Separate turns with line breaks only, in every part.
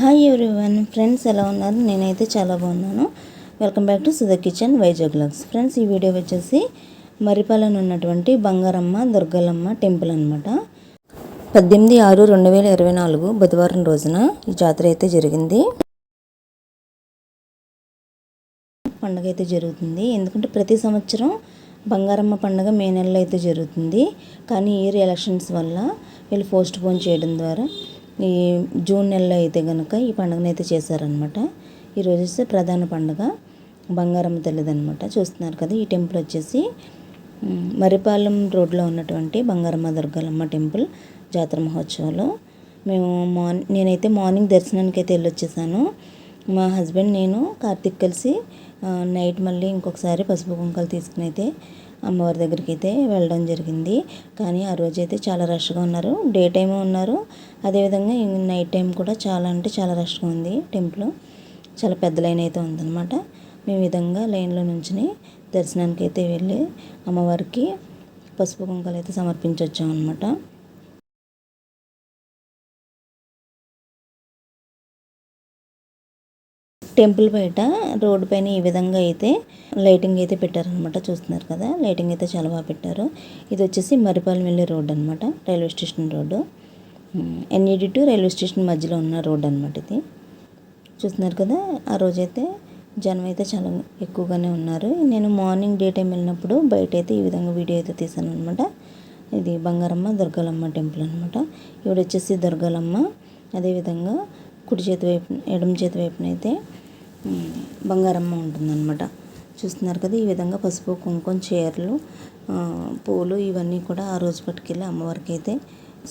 Hi one friends ఎలా ఉన్నారు? నేనైతే చాలా బాగున్నాను. Welcome back to Sudha kitchen Vizag vlogs friends ఈ వీడియో వచ్చేసి మరిపాలెన ఉన్నటువంటి బంగారమ్మ దుర్గలమ్మ టెంపుల్ అనమాట పద్దెనిమిది ఆరు రెండు వేల ఇరవై నాలుగు బుధవారం రోజున ఈ జాతర అయితే జరిగింది. పండుగ అయితే జరుగుతుంది. ఎందుకంటే ప్రతి సంవత్సరం బంగారమ్మ పండుగ మే నెలలో అయితే జరుగుతుంది. కానీ ఇయర్ ఎలక్షన్స్ వల్ల వీళ్ళు పోస్ట్ పోన్ చేయడం ద్వారా ఈ జూన్ నెలలో అయితే కనుక ఈ పండుగను అయితే చేశారనమాట ఈరోజు వస్తే ప్రధాన పండుగ బంగారమ్మ తల్లిదనమాట చూస్తున్నారు కదా ఈ టెంపుల్ వచ్చేసి మరిపాలెం రోడ్లో ఉన్నటువంటి బంగారమ్మ దుర్గాలమ్మ టెంపుల్ జాతర మహోత్సవాలు. మేము మార్నింగ్ నేనైతే మార్నింగ్ దర్శనానికి అయితే వెళ్ళొచ్చేసాను. మా హస్బెండ్ నేను కార్తిక్ కలిసి నైట్ మళ్ళీ ఇంకొకసారి పసుపు కుంకలు తీసుకుని అయితే అమ్మవారి దగ్గరికి అయితే వెళ్ళడం జరిగింది. కానీ ఆ రోజు అయితే చాలా రష్గా ఉన్నారు. డే టైము ఉన్నారు. అదేవిధంగా నైట్ టైం కూడా చాలా అంటే చాలా రష్గా ఉంది టెంపుల్. చాలా పెద్ద లైన్ అయితే ఉందన్నమాట. మేము విధంగా లైన్లో నుంచి దర్శనానికి అయితే వెళ్ళి అమ్మవారికి పసుపు కుంకాలు అయితే సమర్పించొచ్చామన్నమాట. టెంపుల్ బయట రోడ్డు పైన ఈ విధంగా అయితే లైటింగ్ అయితే పెట్టారనమాట చూస్తున్నారు కదా. లైటింగ్ అయితే చాలా బాగా పెట్టారు. ఇది వచ్చేసి మరిపాలెం వెళ్ళే రోడ్ అనమాట railway station road. NED to railway station మధ్యలో ఉన్న రోడ్ అనమాట ఇది. చూస్తున్నారు కదా ఆ రోజైతే జనం అయితే చాలా ఎక్కువగానే ఉన్నారు. నేను మార్నింగ్ డే టైం వెళ్ళినప్పుడు బయట అయితే ఈ విధంగా వీడియో అయితే తీసాను అనమాట ఇది బంగారమ్మ దుర్గాలమ్మ టెంపుల్ అనమాట ఇవిడ వచ్చేసి దుర్గాలమ్మ అదేవిధంగా కుడి చేతి వైపు ఎడమ చేతి వైపున అయితే బంగారమ్మ ఉంటుందన్నమాట. చూస్తున్నారు కదా ఈ విధంగా పసుపు కుంకుమ చీరలు పూలు ఇవన్నీ కూడా ఆ రోజు పట్టుకెళ్ళి అమ్మవారికి అయితే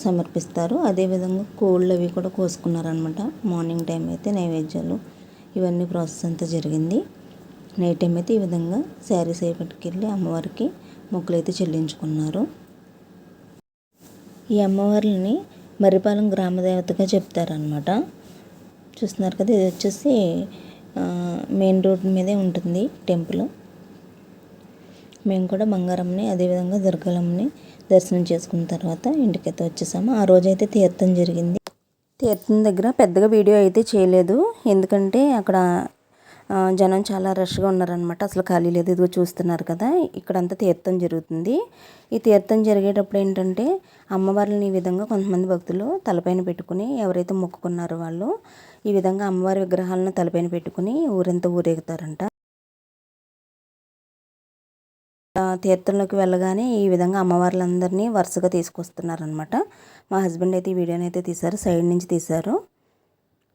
సమర్పిస్తారు. అదేవిధంగా కోళ్ళు అవి కూడా కోసుకున్నారనమాట మార్నింగ్ టైం అయితే నైవేద్యాలు ఇవన్నీ ప్రాసెస్ అంతా జరిగింది. నైట్ టైం అయితే ఈ విధంగా శారీస్ అవి పట్టుకెళ్ళి అమ్మవారికి మొక్కులు అయితే చెల్లించుకున్నారు. ఈ అమ్మవారిని మర్రిపాలెం గ్రామదేవతగా చెప్తారనమాట చూస్తున్నారు కదా ఇది వచ్చేసి మెయిన్ రోడ్ మీదే ఉంటుంది టెంపుల్. మేము కూడా బంగారంని అదేవిధంగా దుర్గలమ్మని దర్శనం చేసుకున్న తర్వాత ఇంటికైతే వచ్చేసాము. ఆ రోజైతే తీర్థం జరిగింది. తీర్థం దగ్గర పెద్దగా వీడియో అయితే చేయలేదు. ఎందుకంటే అక్కడ జనం చాలా రష్గా ఉన్నారనమాట అసలు ఖాళీ లేదు. ఇదిగో చూస్తున్నారు కదా ఇక్కడంతా తీర్థం జరుగుతుంది. ఈ తీర్థం జరిగేటప్పుడు ఏంటంటే అమ్మవారిని ఈ విధంగా కొంతమంది భక్తులు తలపైన పెట్టుకుని ఎవరైతే మొక్కుకున్నారో వాళ్ళు ఈ విధంగా అమ్మవారి విగ్రహాలను తలపైన పెట్టుకుని ఊరంతా ఊరేగుతారంట. తీర్థంలోకి వెళ్ళగానే ఈ విధంగా అమ్మవార్లందరినీ వరుసగా తీసుకొస్తున్నారనమాట మా హస్బెండ్ అయితే ఈ వీడియోని అయితే తీశారు సైడ్ నుంచి తీశారు.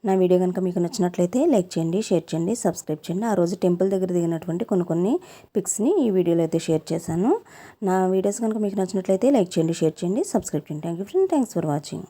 నా వీడియో కనుక మీకు నచ్చినట్లయితే లైక్ చేయండి షేర్ చేయండి సబ్స్క్రైబ్ చేయండి. ఆ రోజు టెంపుల్ దగ్గర దిగినటువంటి కొన్ని కొన్ని పిక్స్ని ఈ వీడియోలో అయితే షేర్ చేశాను. నా వీడియోస్ కనుక మీకు నచ్చినట్లయితే లైక్ చేయండి షేర్ చేయండి సబ్స్క్రైబ్ చేయండి. Thank you friend thanks for watching